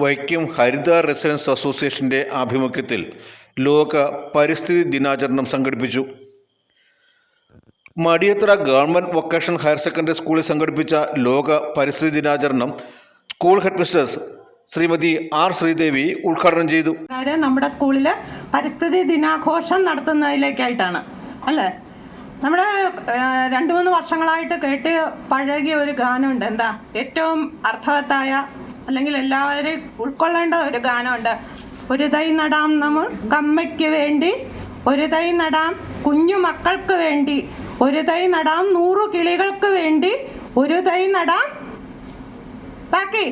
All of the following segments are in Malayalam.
വൈക്കം ഹരിത റെസിഡൻസ് അസോസിയേഷന്റെ ആഭിമുഖ്യത്തിൽ ലോക പരിസ്ഥിതി ദിനാചരണം സംഘടിപ്പിച്ചു. മടിയത്ര ഗവൺമെന്റ് വൊക്കേഷൻ ഹയർ സെക്കൻഡറി സ്കൂളിൽ സംഘടിപ്പിച്ച ലോക പരിസ്ഥിതി ദിനാചരണം school headmistress Shrimati R Sreedevi ഉദ്ഘാടനം ചെയ്തു. നമ്മുടെ സ്കൂളിൽ പരിസ്ഥിതി ദിനാഘോഷം നടത്തുന്നതിലേക്കായിട്ടാണ്. അല്ലേ? നമ്മുടെ രണ്ട് മൂന്ന് വർഷങ്ങളായിട്ട് കേട്ട് പഴകിയ ഒരു ഗാനമുണ്ട്. എന്താ? ഏറ്റവും അർത്ഥവത്തായ അല്ലെങ്കിൽ എല്ലാവരെയും ഉൾക്കൊള്ളേണ്ട ഒരു ഗാനമുണ്ട്. ഒരു തൈ നടാം നമ്മൾ കമ്മയ്ക്ക് വേണ്ടി ഒരു തൈ നടാം കുഞ്ഞു മക്കൾക്ക് വേണ്ടി ഒരു തൈ നടാം നൂറു കിളികൾക്ക് വേണ്ടി ഒരു തൈ നടാം ബാക്കി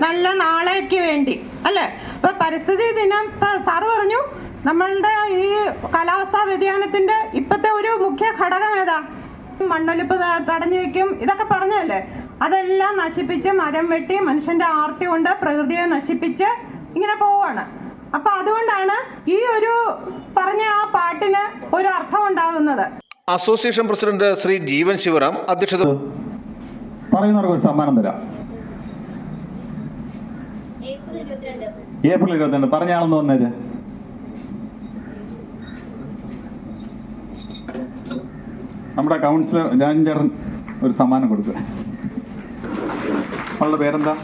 നല്ല നാളേക്ക് വേണ്ടി. അല്ലേ? ഇപ്പൊ പരിസ്ഥിതി ദിനം സാറ് പറഞ്ഞു നമ്മളുടെ ഈ കാലാവസ്ഥാ വ്യതിയാനത്തിന്റെ ഇപ്പത്തെ ഒരു മുഖ്യ ഘടകം ഏതാ? മണ്ണൊലിപ്പ് തടഞ്ഞു വെക്കും. ഇതൊക്കെ പറഞ്ഞല്ലേ അതെല്ലാം നശിപ്പിച്ച് മരം വെട്ടി മനുഷ്യന്റെ ആർത്തി കൊണ്ട് പ്രകൃതിയെ നശിപ്പിച്ച് ഇങ്ങനെ പോവാണ്. അപ്പൊ അതുകൊണ്ടാണ് ഈ ഒരു പറഞ്ഞ ആ പാട്ടിന് ഒരു അർത്ഥം ഉണ്ടാകുന്നത്. അസോസിയേഷൻ പ്രസിഡന്റ് ശ്രീ ജീവൻ ശിവറാം അധ്യക്ഷത പറയുന്നവർക്ക് ഒരു സമ്മാനം തരാം. ഏപ്രിൽ ഇരുപത്തിരണ്ട്. ഏപ്രിൽ ഇരുപത്തിരണ്ട്. പറഞ്ഞാണെന്ന് വന്നേര്? നമ്മുടെ കൗൺസിലർ രാജൻ ഒരു സമ്മാനം കൊടുക്കുക അവളുടെ പേരെന്താ?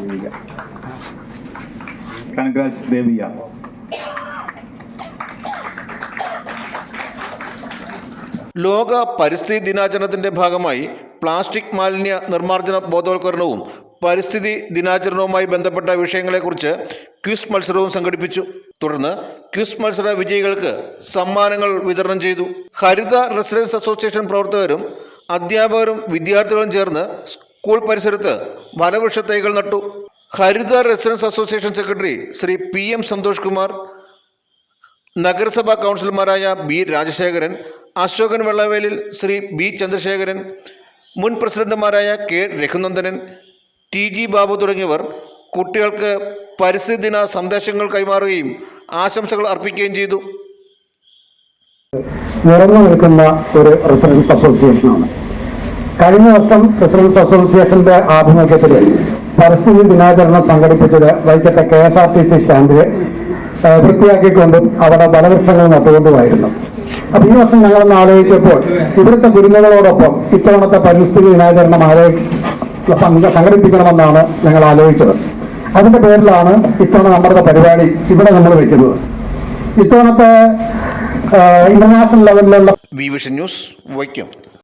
ദേവിക. ദേവിയ ലോക പരിസ്ഥിതി ദിനാചരണത്തിന്റെ ഭാഗമായി പ്ലാസ്റ്റിക് മാലിന്യ നിർമ്മാർജന ബോധവൽക്കരണവും പരിസ്ഥിതി ദിനാചരണവുമായി ബന്ധപ്പെട്ട വിഷയങ്ങളെക്കുറിച്ച് ക്വിസ് മത്സരവും സംഘടിപ്പിച്ചു. തുടർന്ന് ക്വിസ് മത്സര വിജയികൾക്ക് സമ്മാനങ്ങൾ വിതരണം ചെയ്തു. ഹരിത റെസിഡൻസ് അസോസിയേഷൻ പ്രവർത്തകരും അധ്യാപകരും വിദ്യാർത്ഥികളും ചേർന്ന് സ്കൂൾ പരിസരത്ത് വനവൃക്ഷ തൈകൾ നട്ടു. Haritha residence association secretary Shri P M Santhosh Kumar നഗരസഭാ കൗൺസിലർമാരായ ബി രാജശേഖരൻ അശോകൻ വെള്ളവേലിൽ ശ്രീ ബി ചന്ദ്രശേഖരൻ മുൻ പ്രസിഡന്റുമാരായ K Raghunandanan T G Babu തുടങ്ങിയവർ കുട്ടികൾക്ക് പരിസ്ഥിതി ദിന സന്ദേശങ്ങൾ കൈമാറുകയും ആശംസകൾ അർപ്പിക്കുകയും ചെയ്തു. നിറഞ്ഞു നിൽക്കുന്ന ഒരു റെസിഡൻസ് അസോസിയേഷനാണ്. കഴിഞ്ഞ വർഷം റെസിഡൻസ് അസോസിയേഷന്റെ ആഭിമുഖ്യത്തിൽ പരിസ്ഥിതി ദിനാചരണം സംഘടിപ്പിച്ചത് വൈക്കത്തെ K S R T C സ്റ്റാൻഡിൽ വൃത്തിയാക്കിക്കൊണ്ടും അവിടെ ബലവൃക്ഷങ്ങൾ നട്ടുകൊണ്ടുമായിരുന്നു. അപ്പൊ ഈ വർഷം ഞങ്ങളൊന്ന് ആലോചിച്ചപ്പോൾ ഇവിടുത്തെ കുരുന്നുകളോടൊപ്പം ഇത്തവണത്തെ പരിസ്ഥിതി ദിനാചരണം ആലോചി സംഘ- സംഘടിപ്പിക്കണമെന്നാണ് ഞങ്ങൾ ആലോചിച്ചത്. അതിന്റെ പേരിലാണ് ഇത്തവണ നമ്മുടെ പരിപാടി ഇവിടെ നമ്മൾ വെക്കുന്നത്. ഇത്തവണത്തെ ഇന്റർനാഷണൽ ലെവലിലുള്ള വിഷൻ ന്യൂസ് വൈക്കം.